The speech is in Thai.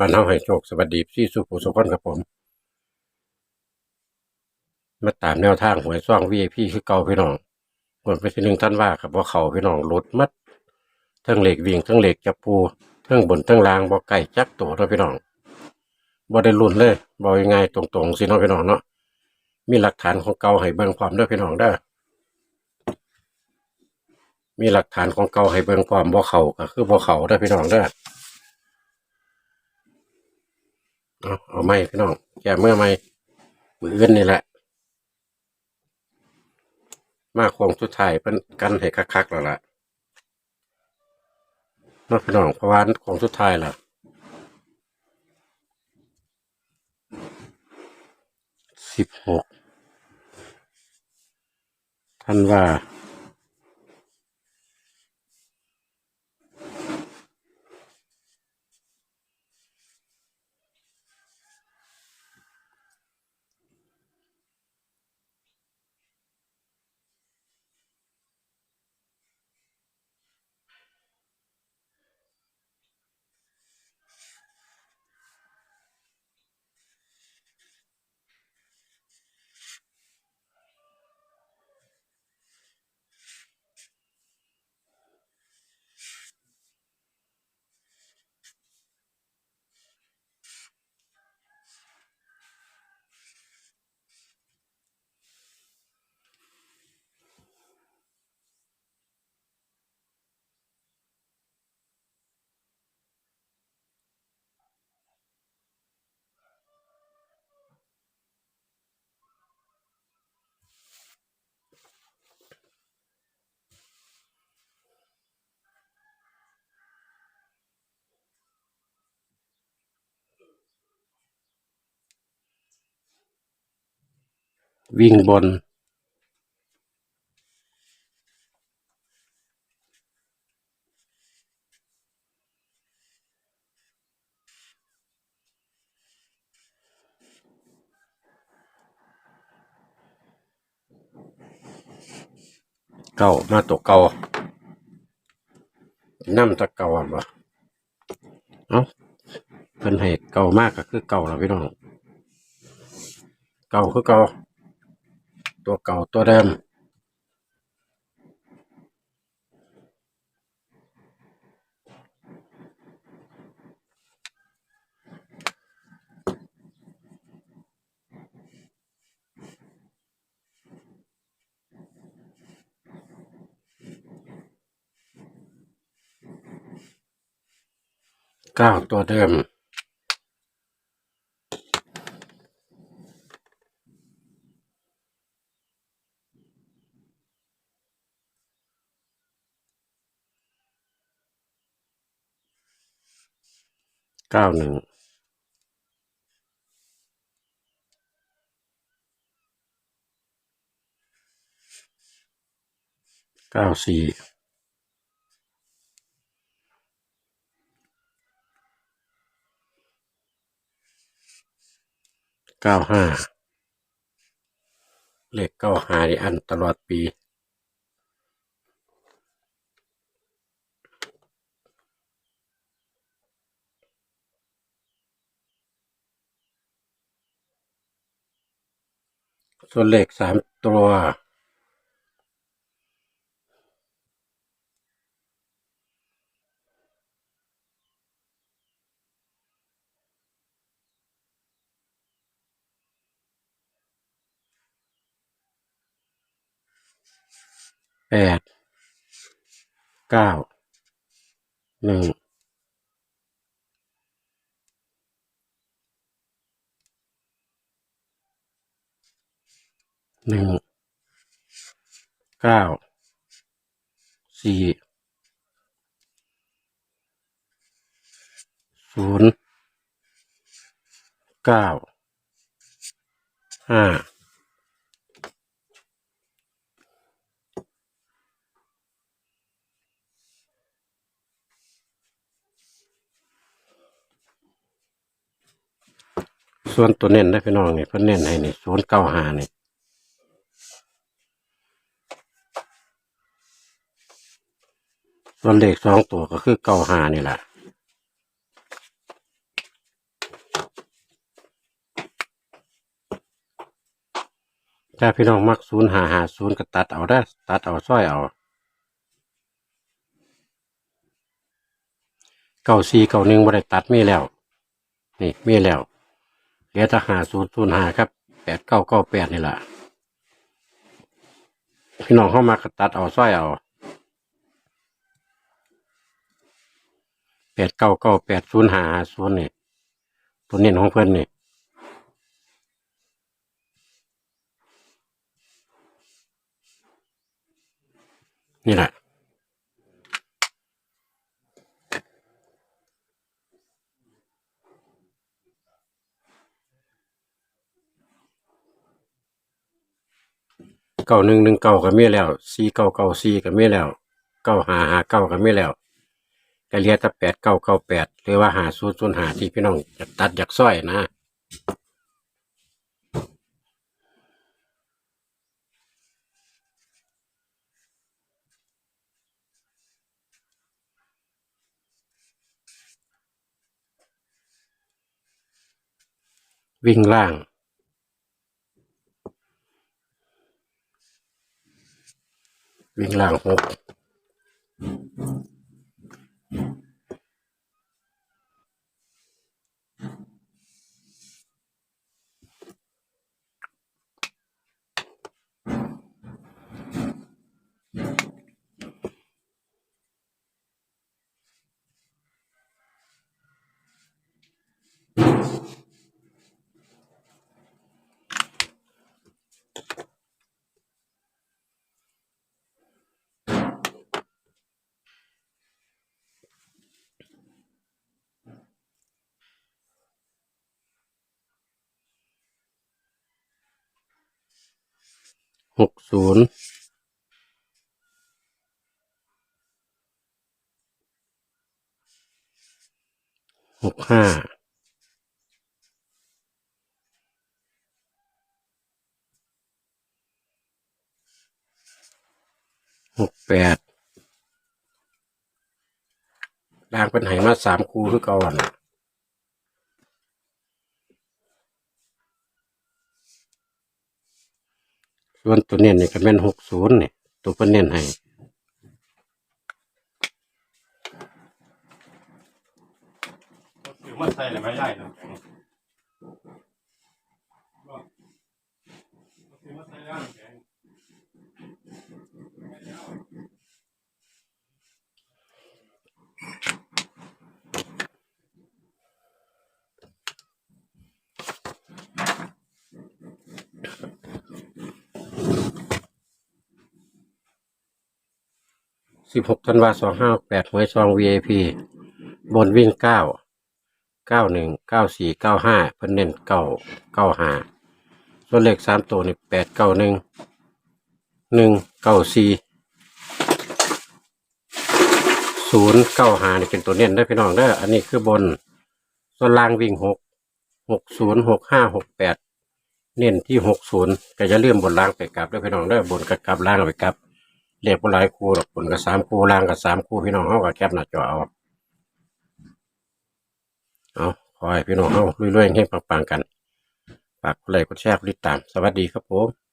บ้านเฮาให้โชคสวัสดีพี่สุภูสุขคนครับผม มาตามแนวทางหวยซ่อง VIP คือเก่าพี่น้องผลไปที่หนึ่งท่านว่าครับว่าเขาพี่น้องลดมัดทั้งเหล็กวิ่งทั้งเหล็กจับปูทั้งบนทั้งล่างบ่ไก่จักตัวเนาะพี่น้องบ่ได้ลุ้นเลยบ่ยังไงตรงๆสิเนาะพี่น้องเนาะมีหลักฐานของเก่าให้เบิ่งพร้อมเด้อพี่น้องเด้อมีหลักฐานของเก่าให้เบิ่งพร้อมบ่เขาก็คือบ่เขาเด้อพี่น้องเด้อ เอาเอาไม่พี่น้องแกเมื่อไม่มืออื่นนี่แหละ มาโคงสุดท้ายเป็นกันให้คักๆแล้วล่ะนอกพี่น้องเพราะว่าโคงสุดท้ายล่ะสิบหกท่านว่า วิ่งบน เก่ามาตัวเก่าน้ำตะเก่าอะบ่เอ้าเพิ่นให้เก่ามากก็คือเก่าแล้วพี่น้อง เก่าคือเก่า ตัวเก่าตัวเดิมเก้าตัวเดิม เก้าหนึ่งเก้าสี่เก้าห้าเลขเก้าหานี่อันตลอดปี ส่วนเลขสามตัวแปดเก้าหนึ่ง หนึ่งเก้าสี่ศูนย์เก้าห้าส่วนตัวเน้นได้พี่น้องเนี่ยเพิ่นเน้นให้นี่ศูนย์เก้าห้านี่ ส่วนเลขสองตัวก็คือเก้าหานี่แหละถ้าพี่น้องมักศูนย์หาหาศูนย์ก็ตัดเอาได้ตัดเอาซ้อยเอาเก้าสี่เก้าหนึ่งบริตัดมีแล้ว นี่มีแล้วเหลือแต่หาศูนย์ศูนย์หาครับแปดเก้าเก้าแปดนี่แหละพี่น้องเข้ามากรตัดเอาซ้อยเอา แปดเก้าเก้าแปดศูนย์หาศูนย์นี่ยตัวเน้นของเพื่อนเนี่ยนี่แหละเก้าหนึ่งหนึ่งเก้าก็มีแล้วสี่เก้าเก้าสี่ก็มีแล้วเก้าหาหาเก้าก็มีแล้ว ก็เหลียแต่แปดเก้าเก้าแปดหรือว่าหาศูนย์ศูนย์หาที่พี่น้องอยากตัดอยากซ้อยนะ วิ่งล่าง วิ่งล่างหก หกศูนย์หกห้าหกแปดล่างเป็นไหมาสามคูคือก่อน ส่วนตัวเน้นนี่ก็เป็นหกศูนย์เนี่ยตัวเป็นเน้นให้ถือมาใส่เลยไม่ได้นะถือมาใส่แล้วแกง สิบหกธันวาสองห้าแปดหวยซอง VIP บนวิ่งเก้าเก้าหนึ่งเก้าสี่เก้าห้าเพิ่นเน้นเก้าเก้าห้าส่วนเลขสามตัวนี่แปดเก้าหนึ่งหนึ่งเก้าสี่ศูนย์เก้าห้านี่เป็นตัวเน้นได้พี่น้องเด้ออันนี้คือบนส่วนล่างวิ่งหกหกศูนย์หกห้าหกแปดเน้นที่หกศูนย์ก็จะเลื่อมบนล่างไปกลับเด้พี่น้องเด้อบนกับกลับล่างไปกลับ เรียกว่าหลายคู่หรอกผลกับสามคู่ล่างกับสามคู่พี่น้องเขากับแคบหน้าจอเอาเอาขอให้พี่น้องเขารวยๆให้ปังๆกันฝากกดไลค์กดแชร์กดติดตาม สวัสดีครับผม